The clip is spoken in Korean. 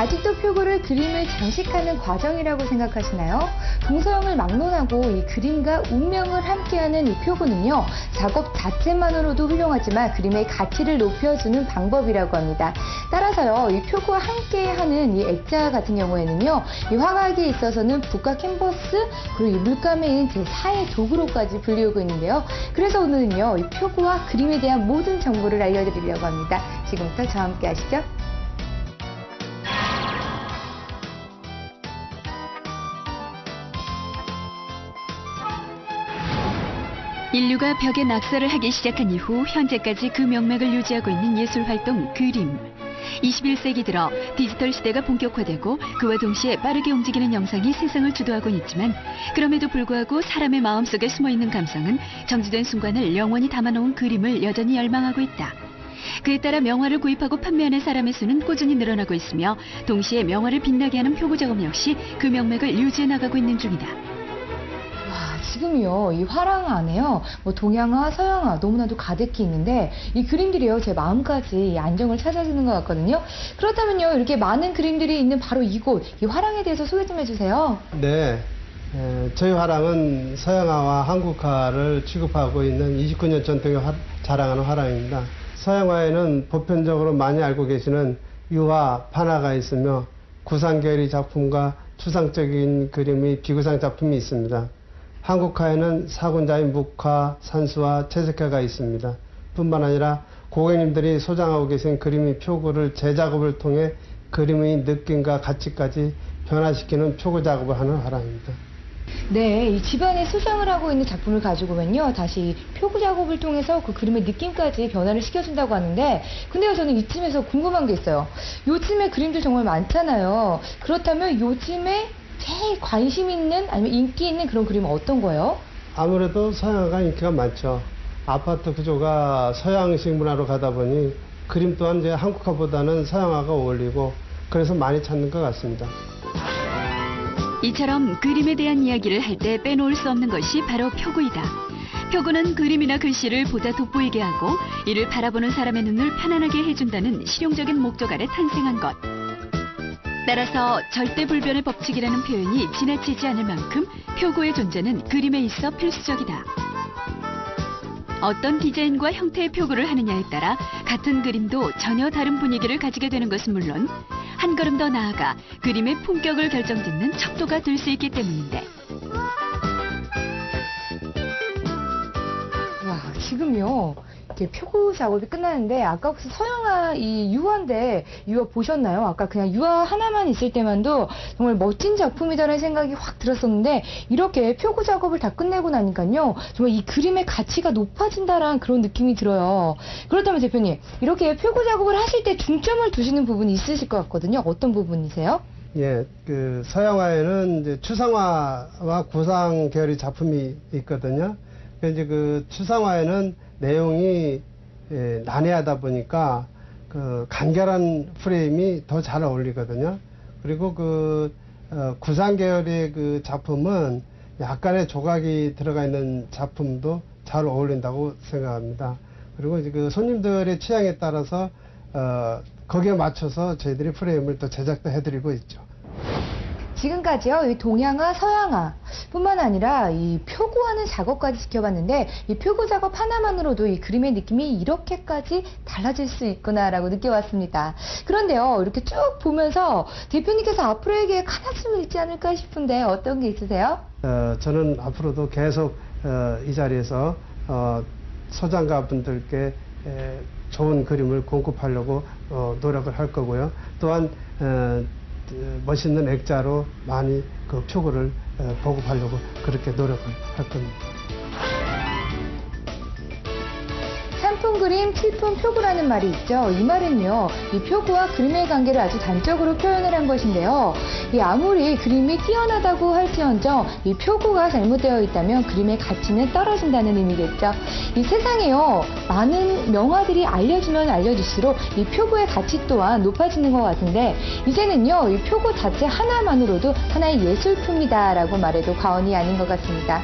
아직도 표고를 그림을 장식하는 과정이라고 생각하시나요? 동서양을 막론하고 이 그림과 운명을 함께하는 이 표고는요, 작업 자체만으로도 훌륭하지만 그림의 가치를 높여주는 방법이라고 합니다. 따라서요, 이 표고와 함께하는 이 액자 같은 경우에는요, 이 화각에 있어서는 북과 캔버스 그리고 이 물감의 제4의 도구로까지 불리우고 있는데요. 그래서 오늘은요, 이 표고와 그림에 대한 모든 정보를 알려드리려고 합니다. 지금부터 저와 함께 하시죠. 인류가 벽에 낙서를 하기 시작한 이후 현재까지 그 명맥을 유지하고 있는 예술 활동 그림. 21세기 들어 디지털 시대가 본격화되고 그와 동시에 빠르게 움직이는 영상이 세상을 주도하고 있지만 그럼에도 불구하고 사람의 마음속에 숨어 있는 감성은 정지된 순간을 영원히 담아놓은 그림을 여전히 열망하고 있다. 그에 따라 명화를 구입하고 판매하는 사람의 수는 꾸준히 늘어나고 있으며 동시에 명화를 빛나게 하는 표고 작업 역시 그 명맥을 유지해 나가고 있는 중이다. 와, 지금요, 이 화랑 안에요, 뭐 동양화, 서양화 너무나도 가득히 있는데, 이 그림들이요, 제 마음까지 이 안정을 찾아주는 것 같거든요. 그렇다면요, 이렇게 많은 그림들이 있는 바로 이곳, 이 화랑에 대해서 소개 좀 해주세요. 네. 에, 저희 화랑은 서양화와 한국화를 취급하고 있는 29년 전통의 화- 자랑하는 화랑입니다. 서양화에는 보편적으로 많이 알고 계시는 유화, 판화가 있으며 구상계열의 작품과 추상적인 그림의 비구상 작품이 있습니다. 한국화에는 사군자의 묵화, 산수와 채색화가 있습니다. 뿐만 아니라 고객님들이 소장하고 계신 그림의 표구를 재작업을 통해 그림의 느낌과 가치까지 변화시키는 표구 작업을 하는 화랑입니다. 네, 이 집안에 수정을 하고 있는 작품을 가지고 오면요, 다시 표구 작업을 통해서 그 그림의 느낌까지 변화를 시켜준다고 하는데, 근데요, 저는 이쯤에서 궁금한 게 있어요. 요즘에 그림들 정말 많잖아요. 그렇다면 요즘에 제일 관심 있는, 아니면 인기 있는 그런 그림은 어떤 거예요? 아무래도 서양화가 인기가 많죠. 아파트 구조가 서양식 문화로 가다 보니 그림 또한 이제 한국화보다는 서양화가 어울리고 그래서 많이 찾는 것 같습니다. 이처럼 그림에 대한 이야기를 할 때 빼놓을 수 없는 것이 바로 표구이다. 표구는 그림이나 글씨를 보다 돋보이게 하고 이를 바라보는 사람의 눈을 편안하게 해준다는 실용적인 목적 아래 탄생한 것. 따라서 절대불변의 법칙이라는 표현이 지나치지 않을 만큼 표구의 존재는 그림에 있어 필수적이다. 어떤 디자인과 형태의 표구를 하느냐에 따라 같은 그림도 전혀 다른 분위기를 가지게 되는 것은 물론 한 걸음 더 나아가 그림의 품격을 결정짓는 척도가 될 수 있기 때문인데 지금요, 이렇게 표구 작업이 끝나는데, 아까 혹시 서양화 이 유화인데, 유화 보셨나요? 아까 그냥 유화 하나만 있을 때만도 정말 멋진 작품이다라는 생각이 확 들었었는데, 이렇게 표구 작업을 다 끝내고 나니까요, 정말 이 그림의 가치가 높아진다라는 그런 느낌이 들어요. 그렇다면 대표님, 이렇게 표구 작업을 하실 때 중점을 두시는 부분이 있으실 것 같거든요. 어떤 부분이세요? 예, 그 서양화에는 이제 추상화와 구상 계열의 작품이 있거든요. 그 이제 그 추상화에는 내용이 예, 난해하다 보니까 그 간결한 프레임이 더 잘 어울리거든요. 그리고 그 어, 구상 계열의 그 작품은 약간의 조각이 들어가 있는 작품도 잘 어울린다고 생각합니다. 그리고 이제 그 손님들의 취향에 따라서 어, 거기에 맞춰서 저희들이 프레임을 또 제작도 해드리고 있죠. 지금까지요, 이 동양화, 서양화 뿐만 아니라 이 표구하는 작업까지 지켜봤는데, 이 표구 작업 하나만으로도 이 그림의 느낌이 이렇게까지 달라질 수 있구나라고 느껴왔습니다. 그런데요, 이렇게 쭉 보면서 대표님께서 앞으로의 계획 하나쯤 있지 않을까 싶은데 어떤 게 있으세요? 어, 저는 앞으로도 계속 어, 이 자리에서 어, 소장가 분들께 에, 좋은 그림을 공급하려고 어, 노력을 할 거고요. 또한 어, 어, 멋있는 액자로 많이 그 표구를 어, 보급하려고 그렇게 노력을 할 겁니다. 삼품 그림, 칠품 표구라는 말이 있죠. 이 말은요, 이 표구와 그림의 관계를 아주 단적으로 표현을 한 것인데요. 이 아무리 그림이 뛰어나다고 할지언정 이 표구가 잘못되어 있다면 그림의 가치는 떨어진다는 의미겠죠. 이 세상에요, 많은 명화들이 알려주면 알려줄수록 이 표구의 가치 또한 높아지는 것 같은데, 이제는요, 이 표구 자체 하나만으로도 하나의 예술품이다라고 말해도 과언이 아닌 것 같습니다.